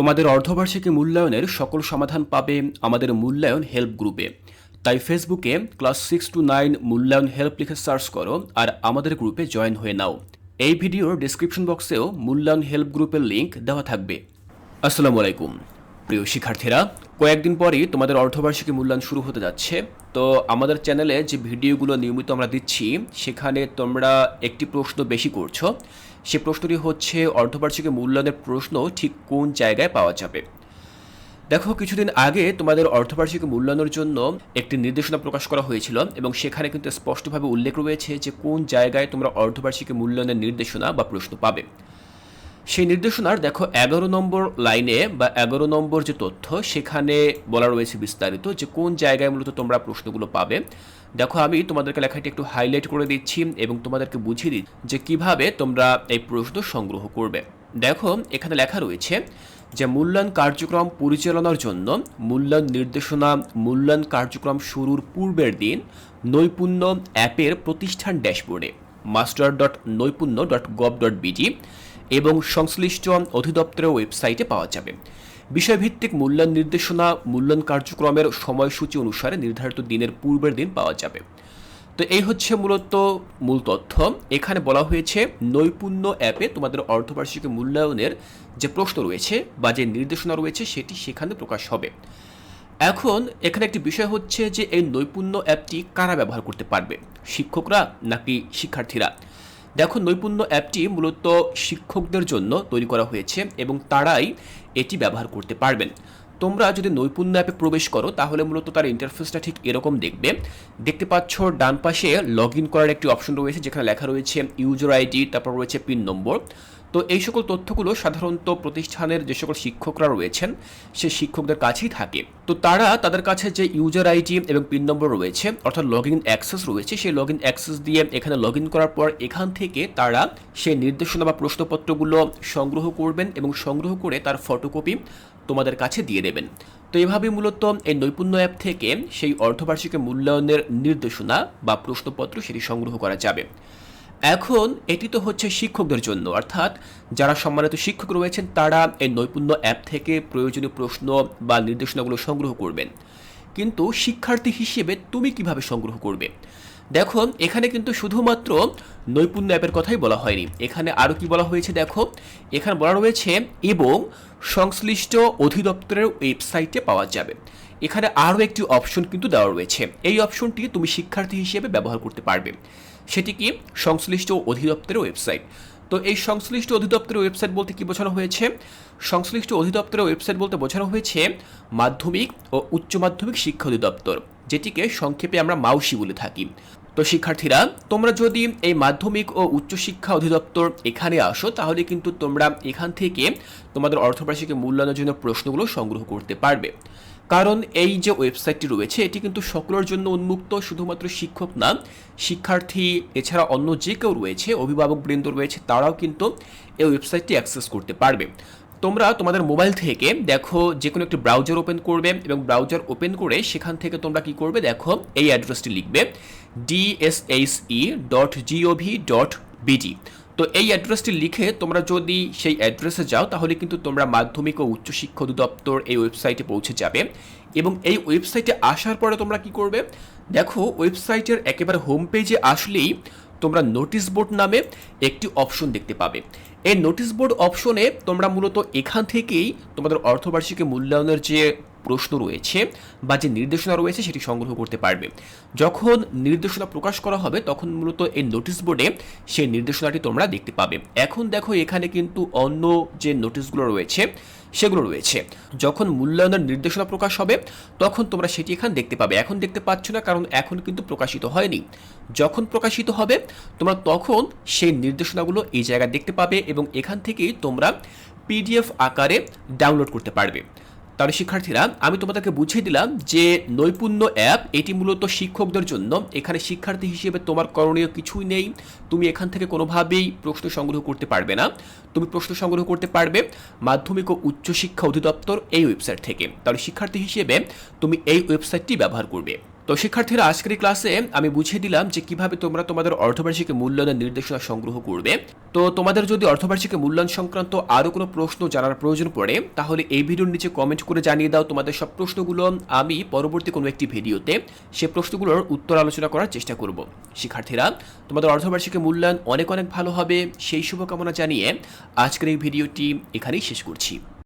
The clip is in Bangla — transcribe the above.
তোমাদের অর্ধবার্ষিকী মূল্যায়নের সকল সমাধান পাবে আমাদের মূল্যায়ন হেল্প গ্রুপে। তাই ফেসবুকে ক্লাস সিক্স টু নাইন মূল্যায়ন হেল্প লিখে সার্চ করো আর আমাদের গ্রুপে জয়েন হয়ে নাও। এই ভিডিওর ডিসক্রিপশন বক্সেও মূল্যায়ন হেল্প গ্রুপের লিঙ্ক দেওয়া থাকবে। আসসালামু আলাইকুম। প্রিয় শিক্ষার্থীরা, কয়েকদিন পরই তোমাদের অর্ধবার্ষিকী মূল্যায়ন শুরু হতে যাচ্ছে। তো আমাদের চ্যানেলে যে ভিডিওগুলো নিয়মিত আমরা দিচ্ছি, সেখানে তোমরা একটি প্রশ্ন বেশি করছ। সে প্রশ্নটি হচ্ছে, অর্ধবার্ষিকী মূল্যায়নের প্রশ্ন ঠিক কোন জায়গায় পাওয়া যাবে? দেখো, কিছুদিন আগে তোমাদের অর্ধবার্ষিকী মূল্যায়নের জন্য একটি নির্দেশনা প্রকাশ করা হয়েছিল এবং সেখানে কিন্তু স্পষ্টভাবে উল্লেখ রয়েছে যে কোন জায়গায় তোমরা অর্ধবার্ষিকী মূল্যায়নের নির্দেশনা বা প্রশ্ন পাবে। সেই নির্দেশনার দেখো এগারো নম্বর লাইনে বা এগারো নম্বর যে তথ্য, সেখানে বলা রয়েছে বিস্তারিত যে কোন জায়গায় মূলত তোমরা প্রশ্নগুলো পাবে। দেখো আমি তোমাদেরকে লেখাটি একটু হাইলাইট করে দিচ্ছি এবং তোমাদেরকে বুঝিয়ে দিই যে কীভাবে তোমরা এই প্রশ্ন সংগ্রহ করবে। দেখো এখানে লেখা রয়েছে যে মূল্যায়ন কার্যক্রম পরিচালনার জন্য মূল্যায়ন নির্দেশনা, মূল্যায়ন কার্যক্রম শুরুর পূর্বের দিন নৈপুণ্য অ্যাপের প্রতিষ্ঠান ড্যাশবোর্ডে master dot Naipunya dot gov dot BD এবং সংশ্লিষ্ট অধিদপ্তরের ওয়েবসাইটে পাওয়া যাবে। বিষয়ভিত্তিক মূল্যায়ন নির্দেশনা, মূল্যায়ন কার্যক্রমের সময়সূচি অনুসারে নির্ধারিত দিনের পূর্বের দিন পাওয়া যাবে। তো এই হচ্ছে মূলত মূল তথ্য। এখানে বলা হয়েছে, নৈপুণ্য অ্যাপে তোমাদের অর্ধবার্ষিকী মূল্যায়নের যে প্রশ্ন রয়েছে বা যে নির্দেশনা রয়েছে, সেটি সেখানে প্রকাশ হবে। এখন এখানে একটি বিষয় হচ্ছে যে, এই নৈপুণ্য অ্যাপটি কারা ব্যবহার করতে পারবে? শিক্ষকরা নাকি শিক্ষার্থীরা? দেখো, নৈপুণ্য অ্যাপটি মূলত শিক্ষকদের জন্য তৈরি করা হয়েছে এবং তারাই এটি ব্যবহার করতে পারবেন। তোমরা যদি নৈপুণ্য অ্যাপে প্রবেশ করো, তাহলে মূলত তার ইন্টারফেসটা ঠিক এরকম দেখবে। দেখতে পাচ্ছ, ডান পাশে লগ ইন করার একটি অপশন রয়েছে, যেখানে লেখা রয়েছে ইউজার আইডি তারপর রয়েছে পিন নম্বর তো এই সকল তথ্যগুলো সাধারণত প্রতিষ্ঠানের যে সকল শিক্ষকরা রয়েছেন, সে শিক্ষকদের কাছেই থাকে। তো তারা তাদের কাছে যে ইউজার আইডি এবং পিন নম্বর রয়েছে, অর্থাৎ লগ ইন অ্যাক্সেস রয়েছে, সেই লগ ইন অ্যাক্সেস দিয়ে এখানে লগ ইন করার পর এখান থেকে তারা সেই নির্দেশনা বা প্রশ্নপত্রগুলো সংগ্রহ করবেন এবং সংগ্রহ করে তার ফটোকপি তোমাদের কাছে দিয়ে দেবেন। তো এভাবে মূলত এই নৈপুণ্য অ্যাপ থেকে সেই অর্ধবার্ষিকী মূল্যায়নের নির্দেশনা বা প্রশ্নপত্র সেটি সংগ্রহ করা যাবে। এখন এটি তো হচ্ছে শিক্ষকদের জন্য। অর্থাৎ যারা সম্মানিত শিক্ষক রয়েছেন, তারা এই নৈপুণ্য অ্যাপ থেকে প্রয়োজনীয় প্রশ্ন বা নির্দেশনাগুলো সংগ্রহ করবেন। কিন্তু শিক্ষার্থী হিসেবে তুমি কীভাবে সংগ্রহ করবে? দেখো, এখানে কিন্তু শুধুমাত্র নৈপুণ্য অ্যাপের কথাই বলা হয়নি। এখানে আরও কি বলা হয়েছে দেখো? এখানে বলা রয়েছে এবং সংশ্লিষ্ট অধিদপ্তরের ওয়েবসাইটে পাওয়া যাবে। এখানে আরও একটি অপশন কিন্তু দেওয়া রয়েছে। এই অপশনটি তুমি শিক্ষার্থী হিসেবে ব্যবহার করতে পারবে। সেটি কি? সংশ্লিষ্ট অধিদপ্তরের ওয়েবসাইট। তো এই সংশ্লিষ্ট অধিদপ্তরের ওয়েবসাইট বলতে কি বোঝানো হয়েছে? সংশ্লিষ্ট অধিদপ্তরের ওয়েবসাইট বলতে বোঝানো হয়েছে মাধ্যমিক ও উচ্চ মাধ্যমিক শিক্ষা অধিদপ্তর, যেটিকে সংক্ষেপে আমরা মাউসি বলে থাকি। তো শিক্ষার্থীরা, তোমরা যদি এই মাধ্যমিক ও উচ্চশিক্ষা অধিদপ্তর এখানে আসো, তাহলে কিন্তু তোমরা এখান থেকে তোমাদের অর্থবার্ষিকী মূল্যায়নের জন্য প্রশ্নগুলো সংগ্রহ করতে পারবে। কারণ এই যে ওয়েবসাইটটি রয়েছে, এটি কিন্তু সকলের জন্য উন্মুক্ত, শুধুমাত্র শিক্ষক না, শিক্ষার্থী, এছাড়া অন্য যে কেউ রয়েছে, অভিভাবকবৃন্দ রয়েছে, তারাও কিন্তু এই ওয়েবসাইটটি অ্যাক্সেস করতে পারবে। তোমরা তোমাদের মোবাইল থেকে দেখো যে কোনো একটি ব্রাউজার ওপেন করবে এবং ব্রাউজার ওপেন করে সেখান থেকে তোমরা কি করবে? দেখো, এই অ্যাড্রেসটি লিখবে DSHE dot GOV dot BD তো এই অ্যাড্রেসটি লিখে তোমরা যদি সেই অ্যাড্রেসে যাও, তাহলে কিন্তু তোমরা মাধ্যমিক ও উচ্চশিক্ষা অধিদপ্তর এই ওয়েবসাইটে পৌঁছে যাবে। এবং এই ওয়েবসাইটে আসার পরে তোমরা কি করবে? দেখো ওয়েবসাইটের একেবারে হোম পেজে আসলেই তোমরা নোটিশ বোর্ড নামে একটি অপশন দেখতে পাবে। এই নোটিশ বোর্ড অপশনে তোমরা মূলত এখান থেকেই তোমাদের অর্থবার্ষিকী মূল্যায়নের যে প্রশ্ন রয়েছে বা যে নির্দেশনা রয়েছে সেটি সংগ্রহ করতে পারবে। যখন নির্দেশনা প্রকাশ করা হবে, তখন মূলত এই নোটিশ বোর্ডে সেই নির্দেশনাটি তোমরা দেখতে পাবে। এখন দেখো এখানে কিন্তু অন্য যে নোটিশগুলো রয়েছে, সেগুলো রয়েছে। যখন মূল্যায়নের নির্দেশনা প্রকাশ হবে, তখন তোমরা সেটি এখানে দেখতে পাবে। এখন দেখতে পাচ্ছ না, কারণ এখন কিন্তু প্রকাশিত হয়নি। যখন প্রকাশিত হবে, তোমরা তখন সেই নির্দেশনাগুলো এই জায়গায় দেখতে পাবে এবং এখান থেকেই তোমরা পিডিএফ আকারে ডাউনলোড করতে পারবে। তাহলে শিক্ষার্থীরা, আমি তোমাদেরকে বুঝিয়ে দিলাম যে নৈপুণ্য অ্যাপ এটি মূলত শিক্ষকদের জন্য। এখানে শিক্ষার্থী হিসেবে তোমার করণীয় কিছুই নেই। তুমি এখান থেকে কোনোভাবেই প্রশ্ন সংগ্রহ করতে পারবে না। তুমি প্রশ্ন সংগ্রহ করতে পারবে মাধ্যমিক ও উচ্চশিক্ষা অধিদপ্তর এই ওয়েবসাইট থেকে। তাহলে শিক্ষার্থী হিসেবে তুমি এই ওয়েবসাইটটি ব্যবহার করবে। তো শিক্ষার্থীরা, আজকের ক্লাসে আমি বুঝিয়ে দিলাম যে কীভাবে তোমরা তোমাদের অর্ধবার্ষিকী মূল্যায়নের নির্দেশনা সংগ্রহ করবে। তো তোমাদের যদি অর্ধবার্ষিকী মূল্যায়ন সংক্রান্ত আরও কোনো প্রশ্ন জানার প্রয়োজন পড়ে, তাহলে এই ভিডিওর নিচে কমেন্ট করে জানিয়ে দাও তোমাদের সব প্রশ্নগুলো। আমি পরবর্তী কোনো একটি ভিডিওতে সে প্রশ্নগুলোর উত্তর আলোচনা করার চেষ্টা করব। শিক্ষার্থীরা, তোমাদের অর্ধবার্ষিকী মূল্যায়ন অনেক অনেক ভালো হবে। সেই শুভকামনা জানিয়ে আজকের এই ভিডিওটি এখানেই শেষ করছি।